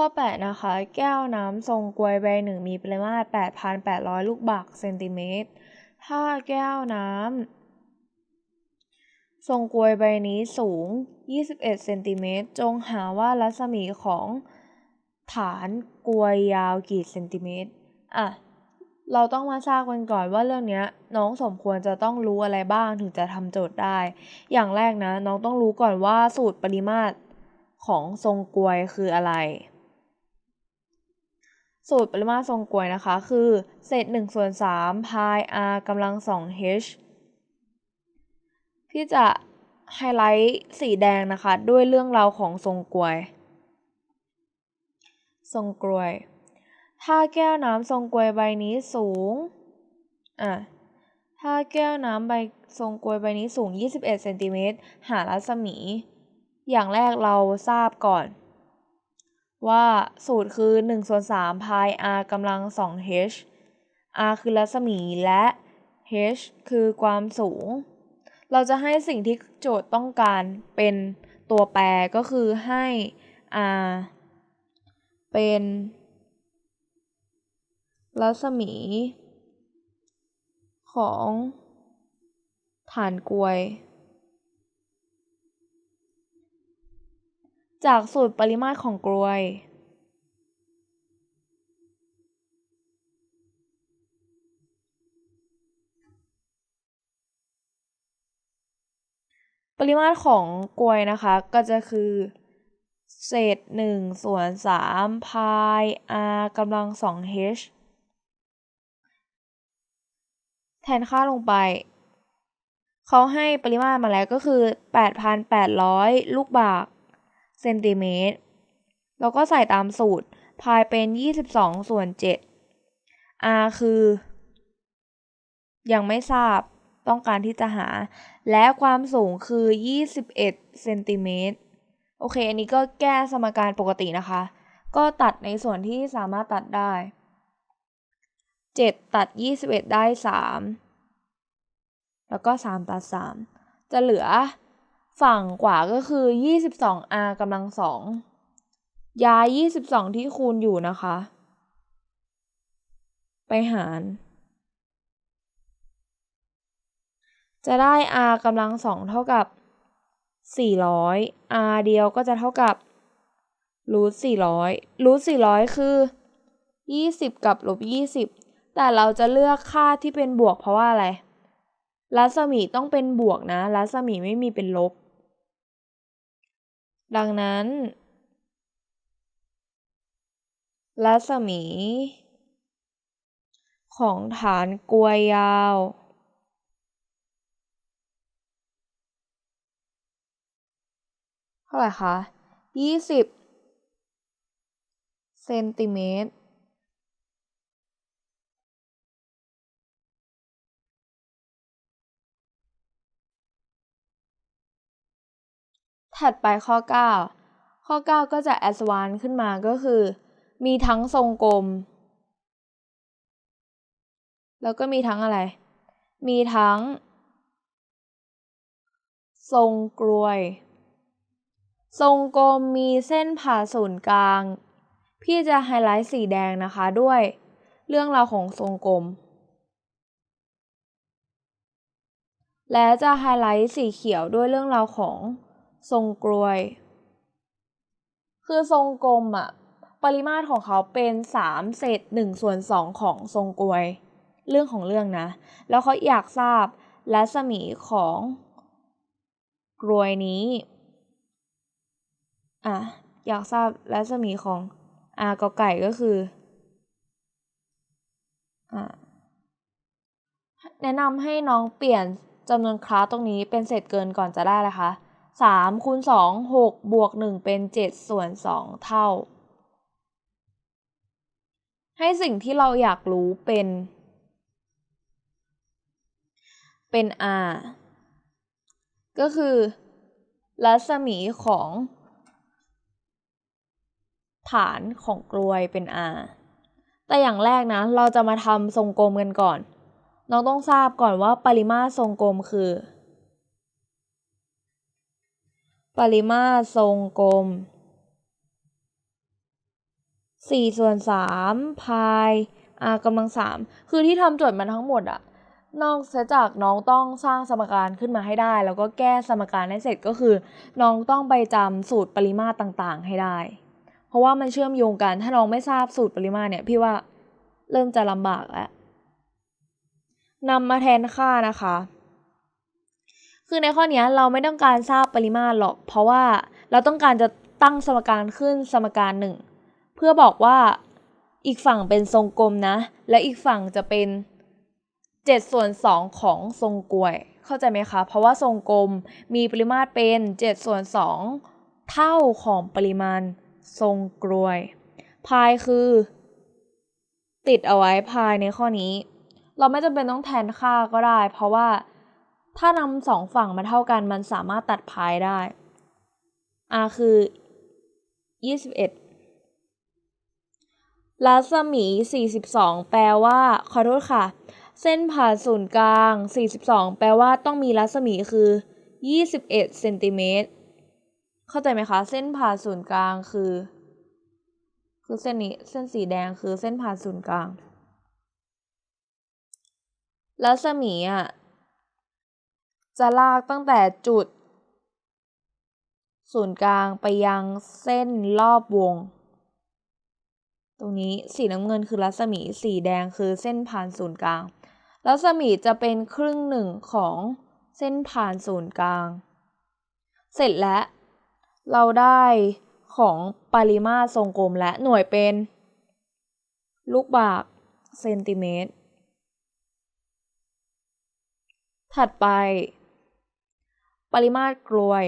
ข้อ 8 นะคะ แก้วน้ำทรงกลวยใบหนึ่งมีปริมาตร 8,800 ลูกบาศก์เซนติเมตร ถ้าแก้วน้ำทรงกลวยใบนี้สูง 21 เซนติเมตร จงหาว่ารัศมีของฐานกลวยยาวกี่เซนติเมตร อะ เราต้องมาทราบกันก่อนว่าเรื่องนี้น้องสมควรจะต้องรู้อะไรบ้างถึงจะทำโจทย์ได้ อย่างแรกนะ น้องต้องรู้ก่อนว่าสูตรปริมาตรของทรงกลวยคืออะไร สูตรปริมาตรทรงกลวยนะคะ คือเศษ1ส่วน3พาย r กำลัง 2 h พี่จะไฮไลท์สีแดงนะคะ ด้วยเรื่องราวของทรงกลวย ทรงกลวย ถ้าแก้วน้ำทรงกลวยใบนี้สูง อะ ถ้าแก้วน้ำใบทรงกลวยใบนี้สูง 21เซนติเมตรหารัศมี อย่างแรกเราทราบก่อน ว่าสูตรคือ1ส่วน3พาย r กำลัง 2 h r คือรัศมีและ h คือความสูง เราจะให้สิ่งที่โจทย์ต้องการเป็นตัวแปรก็คือให้ r เป็นรัศมี ของฐานกลวย จากสูตรปริมาตรของกลวยปริมาตรของกลวยนะคะก็จะคือ เศษ1ส่วน3พาย r กำลัง2 h แทนค่าลงไป เขาให้ปริมาตรมาแล้วก็คือ 8,800 ลูกบาศก์ เซนติเมตร แล้วก็ใส่ตามสูตร พายเป็น 22 ส่วน 7 r คือ ยังไม่ทราบต้องการที่จะหา และความสูงคือ 21 เซนติเมตร โอเค อันนี้ก็แก้สมการปกตินะคะ ก็ตัดในส่วนที่สามารถตัดได้ 7 ตัด 21 ได้ 3 แล้วก็ 3 ตัด 3 จะเหลือ ฝั่งขวาก็คือ 22r กำลังสองย้าย 22 ที่คูณอยู่นะคะ ไปหาร จะได้ r กำลังสองเท่ากับ 400 r เดียวก็จะเท่ากับรูท400รูท400 คือ 20 กับลบ20 แต่เราจะเลือกค่าที่เป็นบวกเพราะว่าอะไรรัศมีต้องเป็นบวกนะ รัศมีไม่มีเป็นลบ ดังนั้น รัศมี ของฐานกลวยยาว เท่าไหร่คะ 20 เซนติเมตร ถัดไปข้อ 9 ข้อ 9 ก็จะ advance ขึ้นมาก็คือ มีทั้งทรงกลม แล้วก็มีทั้งอะไร มีทั้ง ทรงกลวย ทรงกลมมีเส้นผ่าศูนย์กลาง พี่จะไฮไลท์สีแดงนะคะด้วยเรื่องราวของทรงกลม และจะไฮไลท์สีเขียวด้วยเรื่องราวของ ทรงกลวย คือทรงกลมอะปริมาตรของเขาเป็น3เศษ1ส่วน2ของทรงกลวย เรื่องของเรื่องนะ แล้วเขาอยากทราบรัศมีของกลวยนี้อะอยากทราบรัศมีของ r กไก่ก็คืออะแนะนำให้น้องเปลี่ยนจำนวนคลาสตรงนี้เป็นเศษเกินก่อนจะได้เลยคะ สามคูณสองหกบวกหนึ่งเป็นเจ็ดส่วนสองเท่า ให้สิ่งที่เราอยากรู้เป็น เป็น r ก็คือ รัศมีของ ฐานของกลวยเป็น r แต่อย่างแรกนะ เราจะมาทำทรงกลมกันก่อน น้องต้องทราบก่อนว่าปริมาตรทรงกลมคือ ปริมาตรทรงกลมสี่ส่วนสามพาย r กำลังสามคือที่ทำโจทย์มาทั้งหมดอะนอกเสียจากน้องต้องสร้างสมการขึ้นมาให้ได้ แล้วก็แก้สมการให้เสร็จก็คือ น้องต้องไปจำสูตรปริมาตรต่างๆ ให้ได้ เพราะว่ามันเชื่อมโยงกันถ้าน้องไม่ทราบสูตรปริมาตรเนี่ยพี่ว่าเริ่มจะลำบากแล้วนำมาแทนค่านะคะ คือในข้อนี้เราไม่ต้องการทราบปริมาตรหรอก เพราะว่าเราต้องการจะตั้งสมการขึ้นสมการหนึ่งเพื่อบอกว่าอีกฝั่งเป็นทรงกลมนะ และอีกฝั่งจะเป็น7ส่วน2ของทรงกลวย เข้าใจไหมคะ เพราะว่าทรงกลมมีปริมาตรเป็น7ส่วน2เท่าของปริมาณทรงกลวย พายคือ ติดเอาไว้พายในข้อนี้ เราไม่จำเป็นต้องแทนค่าก็ได้ เพราะว่า ถ้านำสองฝั่งมาเท่ากันมันสามารถตัดพายได้ r คือ 21 รัศมี 42 แปลว่า ขอโทษค่ะ เส้นผ่านศูนย์กลาง 42 แปลว่าต้องมีรัศมีคือ 21 เซนติเมตร เข้าใจไหมคะ เส้นผ่านศูนย์กลางคือ คือเส้นนี้ เส้นสีแดงคือเส้นผ่านศูนย์กลาง รัศมีอะ จะลากตั้งแต่จุด ศูนย์กลางไปยังเส้นรอบวง ตรงนี้สีน้ำเงินคือรัศมี สีแดงคือเส้นผ่านศูนย์กลาง รัศมีจะเป็นครึ่งหนึ่งของเส้นผ่านศูนย์กลาง เสร็จแล้ว เราได้ของปริมาตรทรงกลมและหน่วยเป็น ลูกบาศก์เซนติเมตร ถัดไป ปริมาตรกลวย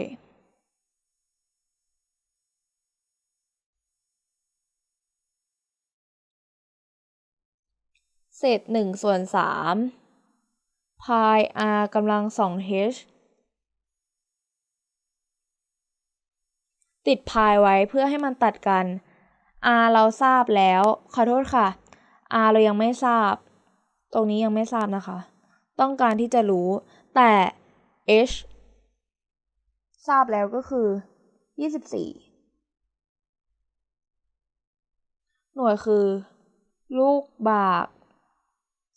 เศษหนึ่งส่วนสามพาย r กำลังสอง h ติดพายไว้เพื่อให้มันตัดกัน r เราทราบแล้ว ขอโทษค่ะ r เรายังไม่ทราบ ตรงนี้ยังไม่ทราบนะคะ ต้องการที่จะรู้แต่ h ทราบแล้วก็คือ 24 หน่วยคือ ลูกบาศก์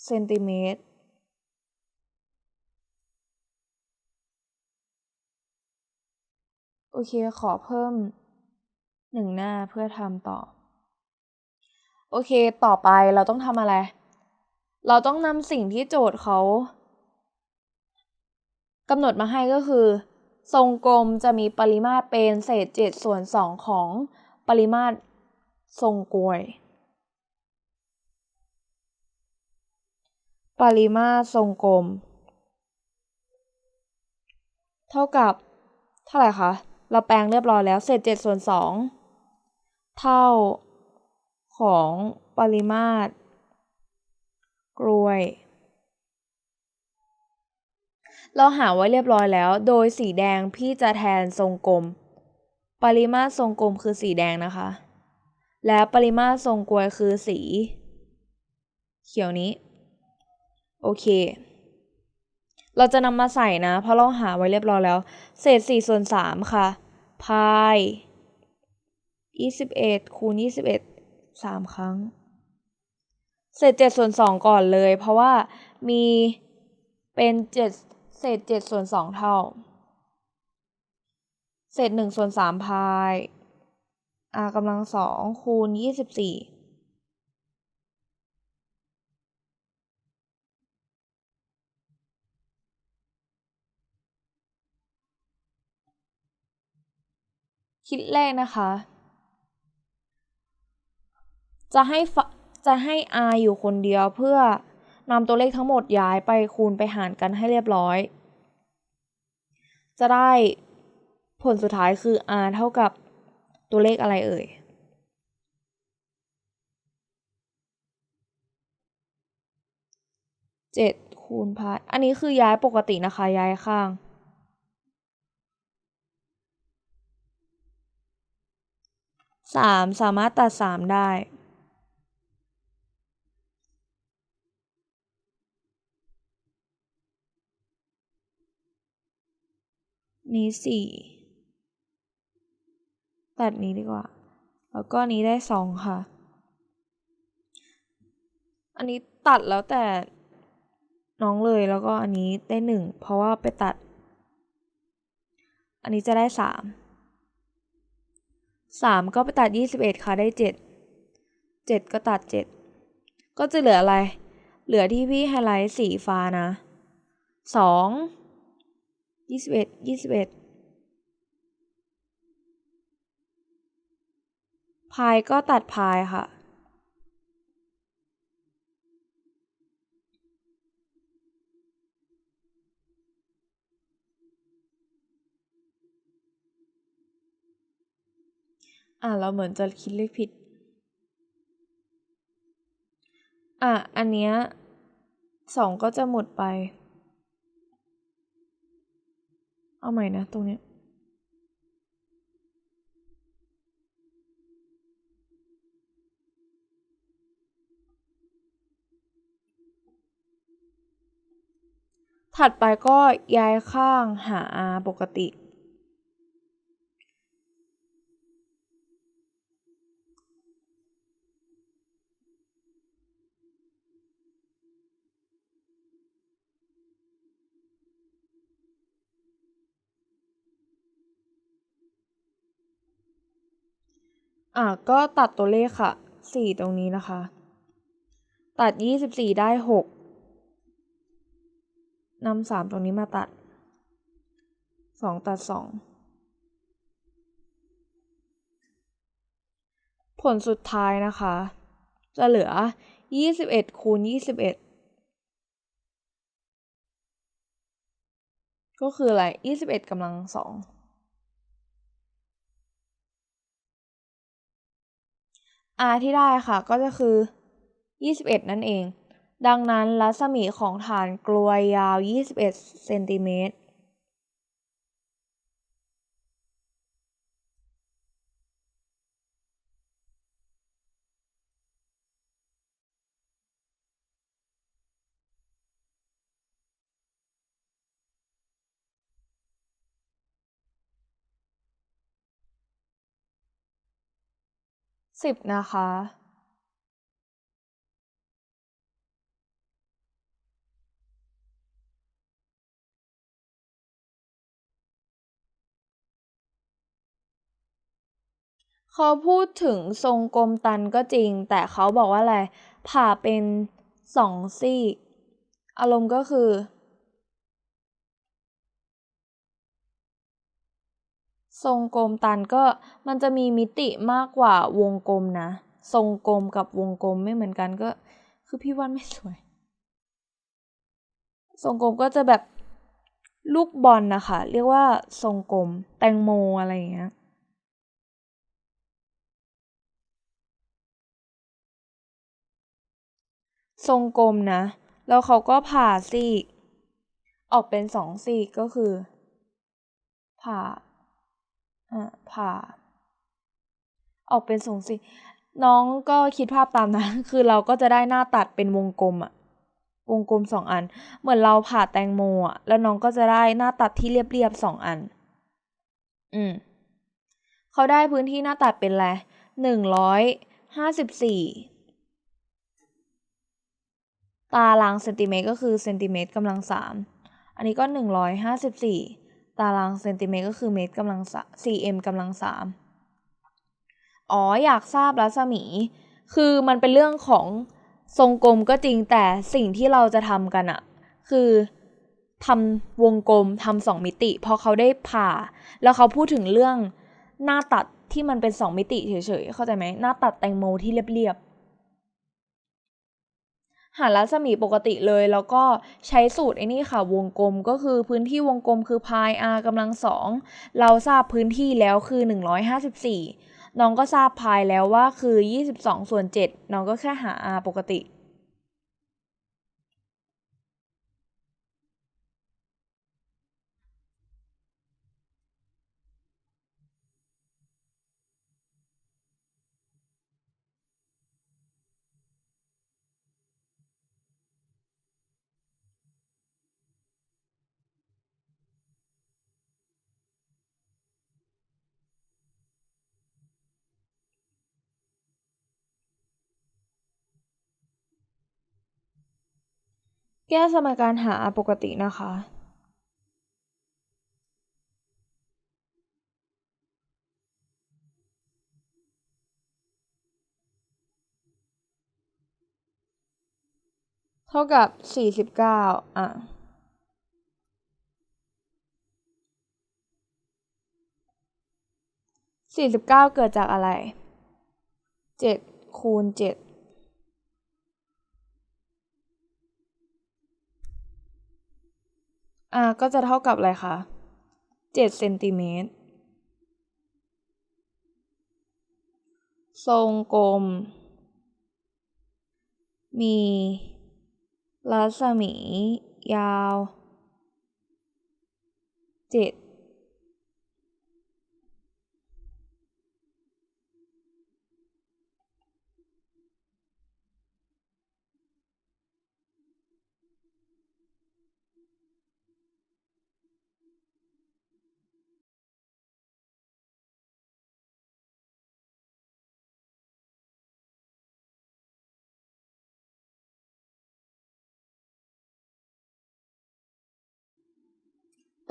เซนติเมตร โอเค ขอเพิ่มหนึ่งหน้าเพื่อทำต่อ โอเค ต่อไปเราต้องทำอะไร เราต้องนำสิ่งที่โจทย์เขากำหนดมาให้ก็คือ ทรงกลมจะมีปริมาตรเป็นเศษเจ็ดส่วนสองของปริมาตรทรงกลวย ปริมาตรทรงกลม เท่ากับ เท่าไหร่คะ เราแปลงเรียบร้อยแล้ว เศษเจ็ดส่วนสองเท่าของปริมาตรกลวย เราหาไว้เรียบร้อยแล้ว โดยสีแดงพี่จะแทนทรงกลม ปริมาตรทรงกลมคือสีแดงนะคะ และปริมาตรทรงกลวยคือสี เขียวนี้ โอเค เราจะนำมาใส่นะ เพราะเราหาไว้เรียบร้อยแล้ว เศษสี่ส่วนสามค่ะ พายยี่สิบเอ็ดคูณยี่สิบเอ็ดสามครั้ง เศษเจ็ดส่วนสองก่อนเลย เพราะว่ามีเป็นเจ็ด เศษเจ็ดส่วนสองเท่า เศษหนึ่งส่วนสามพาย r กำลังสองคูณยี่สิบสี่คิดแรกนะคะ จะให้จะให้ r อยู่คนเดียวเพื่อ นำตัวเลขทั้งหมดย้ายไปคูณไปหารกันให้เรียบร้อย จะได้ผลสุดท้ายคือ r เท่ากับตัวเลขอะไรเอ่ย เจ็ดคูณพายอันนี้คือย้ายปกตินะคะ ย้ายข้างสามสามารถตัดสามได้ นี้สี่ตัดนี้ดีกว่า แล้วก็นี้ได้สองค่ะ อันนี้ตัดแล้วแต่น้องเลยแล้วก็อันนี้ได้หนึ่งเพราะว่าไปตัด อันนี้จะได้สามสามก็ไปตัดยี่สิบเอ็ดค่ะได้เจ็ดเจ็ดก็ตัดเจ็ดก็จะเหลืออะไร เหลือที่พี่ไฮไลท์สีฟ้านะสอง ยี่สิบเอ็ดยี่สิบเอ็ดพายก็ตัดพายค่ะ อะ เราเหมือนจะคิดเลขผิด อะ อันเนี้ยสองก็จะหมดไป เอาใหม่นะตรงเนี้ยถัดไปก็ย้ายข้างหา r ปกติ อะก็ตัดตัวเลขค่ะสี่ตรงนี้นะคะ ตัดยี่สิบสี่ได้หกนำสามตรงนี้มาตัดสองตัดสองผลสุดท้ายนะคะ จะเหลือยี่สิบเอ็ดคูณยี่สิบเอ็ดก็คืออะไรยี่สิบเอ็ดกำลังสอง r ที่ได้ค่ะก็จะคือ 21 นั่นเอง ดังนั้นรัศมีของฐานกลวยยาว 21 เซนติเมตร สิบนะคะเขาพูดถึงทรงกลมตันก็จริง แต่เขาบอกว่าอะไร ผ่าเป็นสองซีกอารมณ์ก็คือ ทรงกลมตันก็มันจะมีมิติมากกว่าวงกลมนะ ทรงกลมกับวงกลมไม่เหมือนกันก็ คือพี่ว่าไม่สวย ทรงกลมก็จะแบบลูกบอลนะคะ เรียกว่าทรงกลม แตงโมอะไรอย่างเงี้ยทรงกลมนะ แล้วเขาก็ผ่าซีก ออกเป็นสองซีกก็คือ ผ่า ผ่า ออกเป็นสองซีกน้องก็คิดภาพตามนั้นคือเราก็จะได้หน้าตัดเป็นวงกลมอะวงกลมสองอัน เหมือนเราผ่าแตงโมอะแล้วน้องก็จะได้หน้าตัดที่เรียบๆสองอัน อืมเขาได้พื้นที่หน้าตัดเป็นไรหนึ่งร้อยห้าสิบสี่ตารางเซนติเมตรก็คือเซนติเมตรกำลังสามอันนี้ก็หนึ่งร้อยห้าสิบสี่ ตารางเซนติเมตรก็คือเมตรกำลังสามสี่เอ็มกำลังสามอ๋ออยากทราบรัศมี คือมันเป็นเรื่องของทรงกลมก็จริงแต่สิ่งที่เราจะทำกันอะคือทำวงกลมทำสองมิติ พอเขาได้ผ่า แล้วเขาพูดถึงเรื่องหน้าตัดที่มันเป็นสองมิติเฉยๆเข้าใจไหมหน้าตัดแตงโมที่เรียบๆ หารัศมีปกติเลยแล้วก็ใช้สูตรไอ้นี่ค่ะ วงกลมก็คือพื้นที่วงกลมคือพาย r กำลังสองเราทราบพื้นที่แล้วคือหนึ่งร้อยห้าสิบสี่น้องก็ทราบพายแล้วว่าคือยี่สิบสองส่วนเจ็ดน้องก็แค่หา r ปกติ แก้สมการหาปกตินะคะเท่ากับ 49 อะสี่สิบเก้าเกิดจากอะไรเจ็ดคูณเจ็ด r ก็จะเท่ากับอะไรคะเจ็ดเซนติเมตรทรงกลม มีรัศมียาวเจ็ด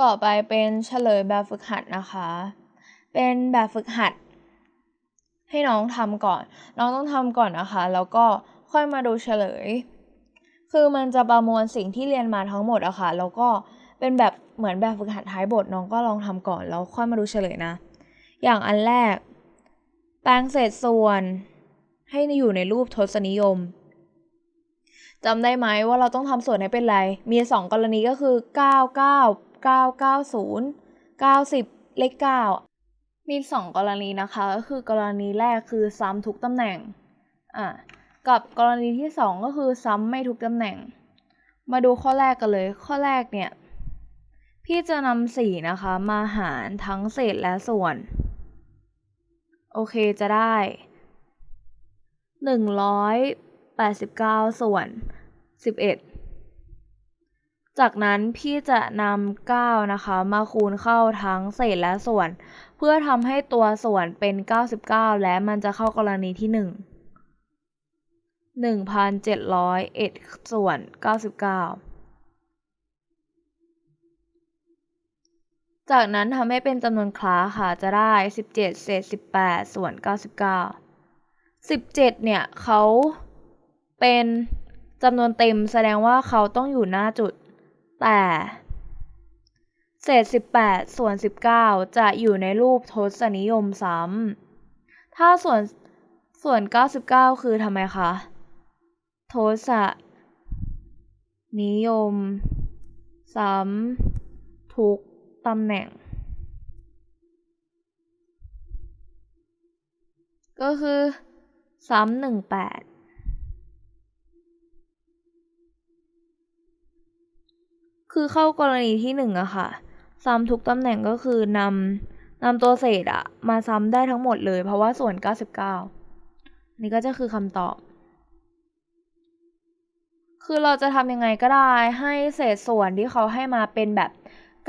ต่อไปเป็นเฉลยแบบฝึกหัดนะคะ เป็นแบบฝึกหัด ให้น้องทำก่อน น้องต้องทำก่อนนะคะ แล้วก็ค่อยมาดูเฉลย คือมันจะประมวลสิ่งที่เรียนมาทั้งหมดอะคะ่ะ แล้วก็เป็นแบบเหมือนแบบฝึกหัดท้ายบทน้องก็ลองทำก่อนแล้วค่อยมาดูเฉลยนะ อย่างอันแรก แปลงเศษส่วน ให้อยู่ในรูปทศนิยมจำได้ไหมว่าเราต้องทำส่วนให้เป็นไร มีสองกรณีก็คือ 9 9 9 9 0 90 เลข 9 มีสองกรณีนะคะ ก็คือกรณีแรกคือซ้ำทุกตำแหน่งอะกับกรณีที่สองก็คือซ้ำไม่ทุกตำแหน่ง มาดูข้อแรกกันเลย ข้อแรกเนี่ย พี่จะนำสี่นะคะ มาหารทั้งเศษและส่วน โอเคจะได้หนึ่งร้อยแปดสิบเก้าส่วนสิบเอ็ด จากนั้นพี่จะนำเก้านะคะ มาคูณเข้าทั้งเศษและส่วน เพื่อทำให้ตัวส่วนเป็นเก้าสิบเก้าและมันจะเข้ากรณีที่หนึ่งหนึ่งพันเจ็ดร้อยเอ็ดส่วนเก้าสิบเก้าจากนั้นทำให้เป็นจำนวนคลาสค่ะ จะได้สิบเศษสิบแปดส่วนเก้าสิบเก้าสิบเจ็ดเนี่ยเขาเป็นจำนวนเต็มแสดงว่าเขาต้องอยู่หน้าจุด แต่เศษ 18 ส่วน 19 จะอยู่ในรูปทศนิยมซ้ำ ถ้าส่วนส่วน 99 คือทำไมคะ ทศนิยม ซ้ำ ทุกตำแหน่ง ก็คือ ซ้ำ 18 คือเข้ากรณีที่หนึ่งอะค่ะ ซ้ำทุกตำแหน่งก็คือนำนำตัวเศษอะมาซ้ำได้ทั้งหมดเลย เพราะว่าส่วน 99 นี่ก็จะคือคำตอบ คือเราจะทำยังไงก็ได้ให้เศษส่วนที่เขาให้มาเป็นแบบ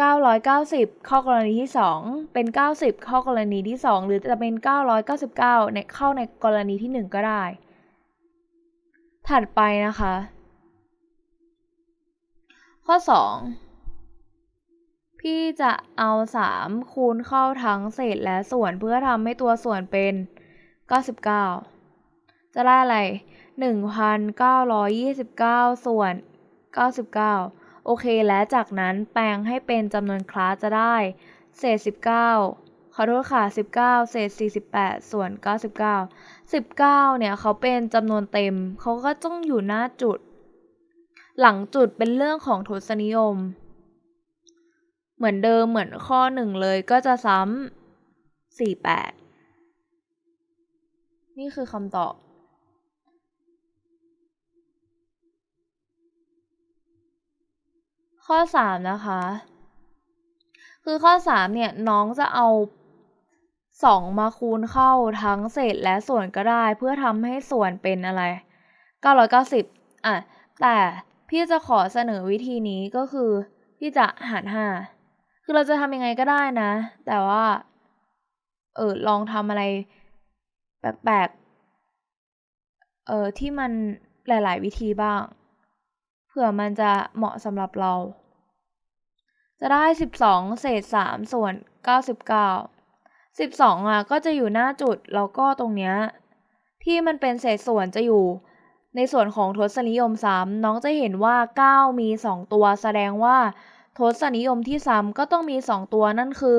990 เข้ากรณีที่ 2 เป็น 90 เข้ากรณีที่ 2 หรือจะเป็น 999 ในเข้าในกรณีที่ 1 ก็ได้ ถัดไปนะคะ ข้อ 2 พี่จะเอา 3 คูณเข้าทั้งเศษและส่วนเพื่อทำให้ตัวส่วนเป็น 99 จะได้อะไร 1,929 ส่วน 99 โอเค และจากนั้นแปลงให้เป็นจำนวนคลาสจะได้ เศษ 19 ขอโทษค่ะ 19 เศษ 48 ส่วน 99 19 เนี่ย เขาเป็นจำนวนเต็ม เขาก็ต้องอยู่หน้าจุด หลังจุดเป็นเรื่องของทศนิยม เหมือนเดิมเหมือนข้อหนึ่งเลยก็จะซ้ำ48นี่คือคำตอบ ข้อ3นะคะ คือข้อ3เนี่ยน้องจะเอา2มาคูณเข้าทั้งเศษและส่วนก็ได้ เพื่อทำให้ส่วนเป็นอะไร 990อะแต่ พี่จะขอเสนอวิธีนี้ก็คือ พี่จะหาร5คือเราจะทำยังไงก็ได้นะ แต่ว่า เออลองทำอะไร แปลกๆ เออที่มันหลาย ๆ วิธีบ้าง เผื่อมันจะเหมาะสำหรับเรา จะได้ 12 เศษ 3 ส่วน 99 12 อะ ก็จะอยู่หน้าจุด แล้วก็ตรงเนี้ยที่มันเป็นเศษส่วนจะอยู่ ในส่วนของทศนิยมซ้ำน้องจะเห็นว่า 9 มี 2 ตัว แสดงว่า ทศนิยมที่ซ้ำก็ต้องมี 2 ตัวนั่นคือ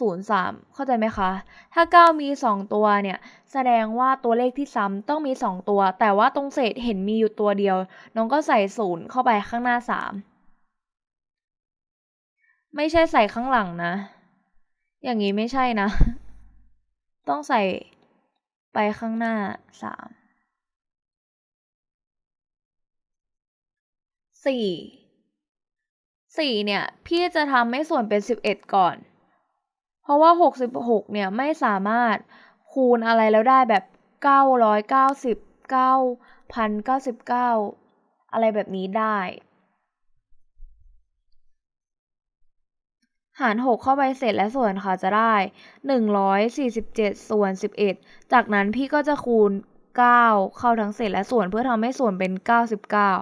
0 3 เข้าใจไหมคะ ถ้า 9 มี 2 ตัวเนี่ย แสดงว่าตัวเลขที่ซ้ำต้องมี 2 ตัว แต่ว่าตรงเศษเห็นมีอยู่ตัวเดียว น้องก็ใส่ 0 เข้าไปข้างหน้า 3 ไม่ใช่ใส่ข้างหลังนะ อย่างนี้ไม่ใช่นะ ต้องใส่ไปข้างหน้า 3 สี่สี่เนี่ย พี่จะทำให้ส่วนเป็นสิบเอ็ดก่อน เพราะว่าหกสิบหกเนี่ยไม่สามารถคูณอะไรแล้วได้แบบเก้าร้อยเก้าสิบเก้าพันเก้าสิบเก้าอะไรแบบนี้ได้ หารหกเข้าไปเสร็จและส่วนค่ะจะได้หนึ่งร้อยสี่สิบเจ็ดส่วนสิบเอ็ดจากนั้นพี่ก็จะคูณเก้าเข้าทั้งเศษและส่วนเพื่อทำให้ส่วนเป็นเก้าสิบเก้า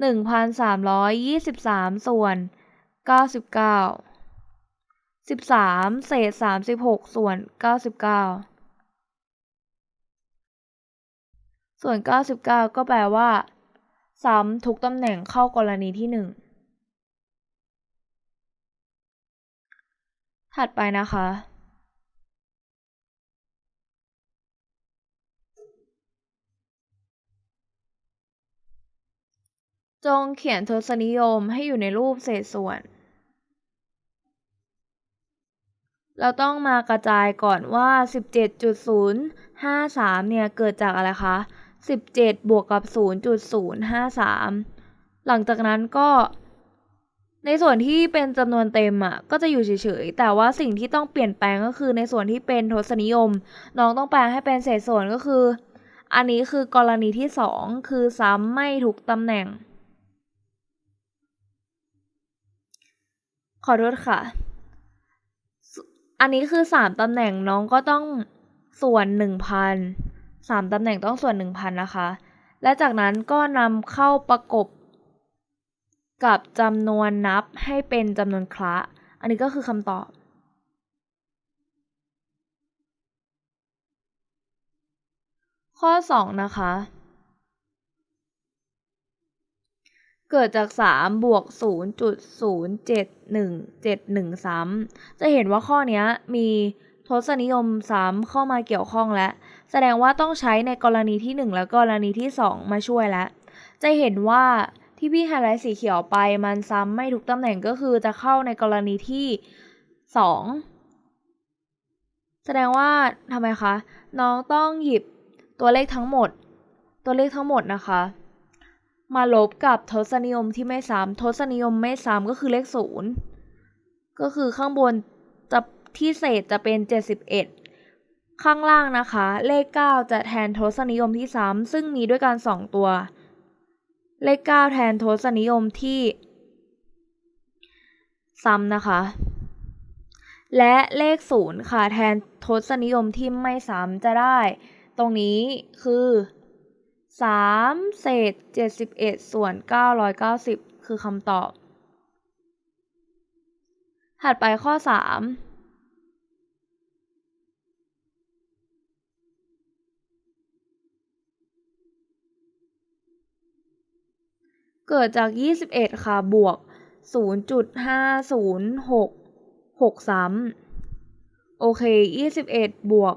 หนึ่งพันสามร้อยยี่สิบสามส่วนเก้าสิบเก้าสิบสามเศษสามสิบหกส่วนเก้าสิบเก้าส่วนเก้าสิบเก้าก็แปลว่า ซ้ำทุกตำแหน่งเข้ากรณีที่หนึ่งถัดไปนะคะ จงเขียนทศนิยมให้อยู่ในรูปเศษส่วน เราต้องมากระจายก่อนว่า 17.053 เนี่ย เกิดจากอะไรคะ 17 บวกกับ 0.053 หลังจากนั้นก็ในส่วนที่เป็นจำนวนเต็มอะก็จะอยู่เฉยๆ แต่ว่าสิ่งที่ต้องเปลี่ยนแปลงก็คือในส่วนที่เป็นทศนิยม น้องต้องแปลงให้เป็นเศษส่วนก็คือ อันนี้คือกรณีที่สองคือซ้ำไม่ทุกตำแหน่ง อโทษค่ะ อันนี้คือสามตำแหน่งน้องก็ต้องส่วนหนึ่งพันสามตำแหน่งต้องส่วนหนึ่งพันนะคะ และจากนั้นก็นำเข้าประกบกับจำนวนนับให้เป็นจำนวนคละ อันนี้ก็คือคำตอบ ข้อสองนะคะ เกิดจากสามบวกศูนย์จุดศูนย์เจ็ดหนึ่งเจ็ดหนึ่งซ้ำ จะเห็นว่าข้อนี้มีทศนิยมซ้ำเข้ามาเกี่ยวข้องและ แสดงว่าต้องใช้ในกรณีที่หนึ่งและกรณีที่สองมาช่วยแล้ว จะเห็นว่าที่พี่ไฮไลท์สีเขียวไปมันซ้ำไม่ทุกตำแหน่งก็คือจะเข้าในกรณีที่สองแสดงว่าทำไมคะ น้องต้องหยิบตัวเลขทั้งหมด ตัวเลขทั้งหมดนะคะ มาลบกับทศนิยมที่ไม่ซ้ำทศนิยมไม่ซ้ำก็คือเลขศูนย์ก็คือข้างบนจะที่เศษจะเป็นเจ็ดสิบเอ็ดข้างล่างนะคะ เลขเก้าจะแทนทศนิยมที่ซ้ำซึ่งมีด้วยกันสองตัว เลขเก้าแทนทศนิยมที่ซ้ำนะคะ และเลขศูนย์ค่ะแทนทศนิยมที่ไม่ซ้ำจะได้ ตรงนี้คือ สามเศษเจ็ดสิบเอ็ดส่วนเก้าร้อยเก้าสิบคือคำตอบ ถัดไปข้อสามเกิดจาก 21 ค่ะ บวก 0.506ซ้ำโอเค 21 บวก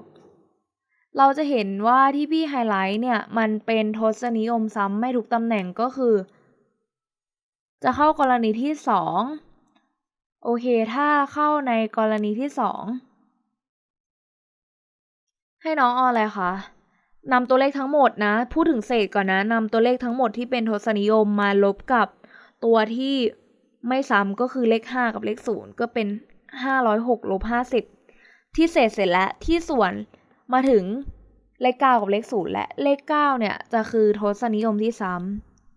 เราจะเห็นว่าที่พี่ไฮไลท์เนี่ย มันเป็นทศนิยมซ้ำไม่ทุกตำแหน่งก็คือ จะเข้ากรณีที่สองโอเค ถ้าเข้าในกรณีที่สองให้น้องออะไรคะนำตัวเลขทั้งหมดนะ พูดถึงเศษก่อนนะนำตัวเลขทั้งหมดที่เป็นทศนิยมมาลบกับตัวที่ไม่ซ้ำก็คือเลขห้ากับเลขศูนย์ก็เป็นห้าร้อยหกลบห้าสิบที่เศษเสร็จแล้วที่ส่วน มาถึงเลขเก้ากับเลขศูนย์และเลขเก้าเนี่ยจะคือทศนิยมที่ซ้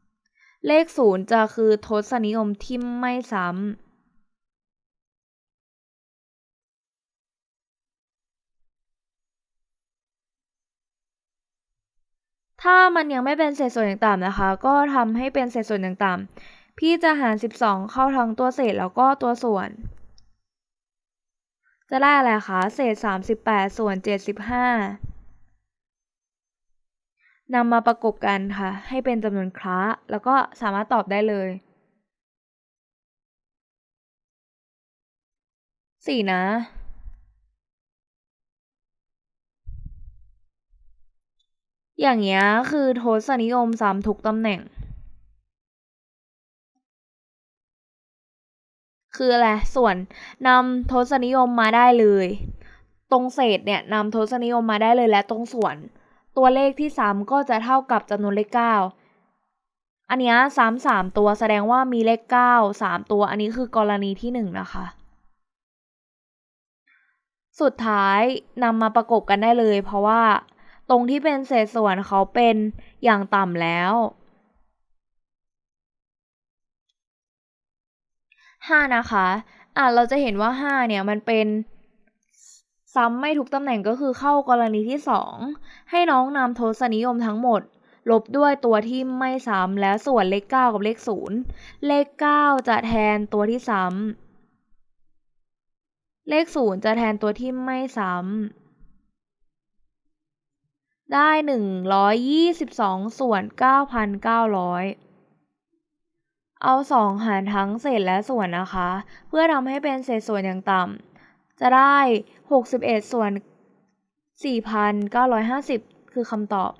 ำเลขศูนย์จะคือทศนิยมที่ไม่ซ้ำถถ้ามันยังไม่เป็นเศษส่วนอย่างต่ำนะคะ ก็ทำให้เป็นเศษส่วนอย่างต่ำพี่จะหาร 12 เข้าทั้งตัวเศษแล้วก็ตัวส่วน จะได้อะไรคะ เศษ 38 ส่วน 75นำมาประกบกันค่ะ ให้เป็นจำนวนคละแล้วก็สามารถตอบได้เลยสี่นะ อย่างเงี้ยคือทศนิยมซ้ำทุกตำแหน่ง คืออะไร ส่วนนำทศนิยมมาได้เลย ตรงเศษเนี่ยนำทศนิยมมาได้เลยและตรงส่วน ตัวเลขที่ซ้ำก็จะเท่ากับจำนวนเลขเก้าอันนี้ยซ้ำสามตัวแสดงว่ามีเลขเก้าสามตัว อันนี้คือกรณีที่หนึ่งนะคะ สุดท้ายนำมาประกบกันได้เลย เพราะว่าตรงที่เป็นเศษส่วนเขาเป็นอย่างต่ำแล้ว ห้านะคะ อะเราจะเห็นว่าห้าเนี่ยมันเป็น ซ้ำไม่ทุกตำแหน่งก็คือเข้ากรณีที่สองให้น้องนำทศนิยมทั้งหมด ลบด้วยตัวที่ไม่ซ้ำแล้วส่วนเลขเก้ากับเลขศูนย์เลขเก้าจะแทนตัวที่ซ้ำเลขศูนย์จะแทนตัวที่ไม่ซ้ำได้หนึ่งร้อยยี่สิบสองส่วนเก้าพัน เอาสองหารทั้งเศษและส่วนนะคะ เพื่อทำให้เป็นเศษส่วนอย่างต่ำจะได้หกสิบเอ็ดส่วนสี่พันเก้าร้อยห้าสิบคือคำตอบ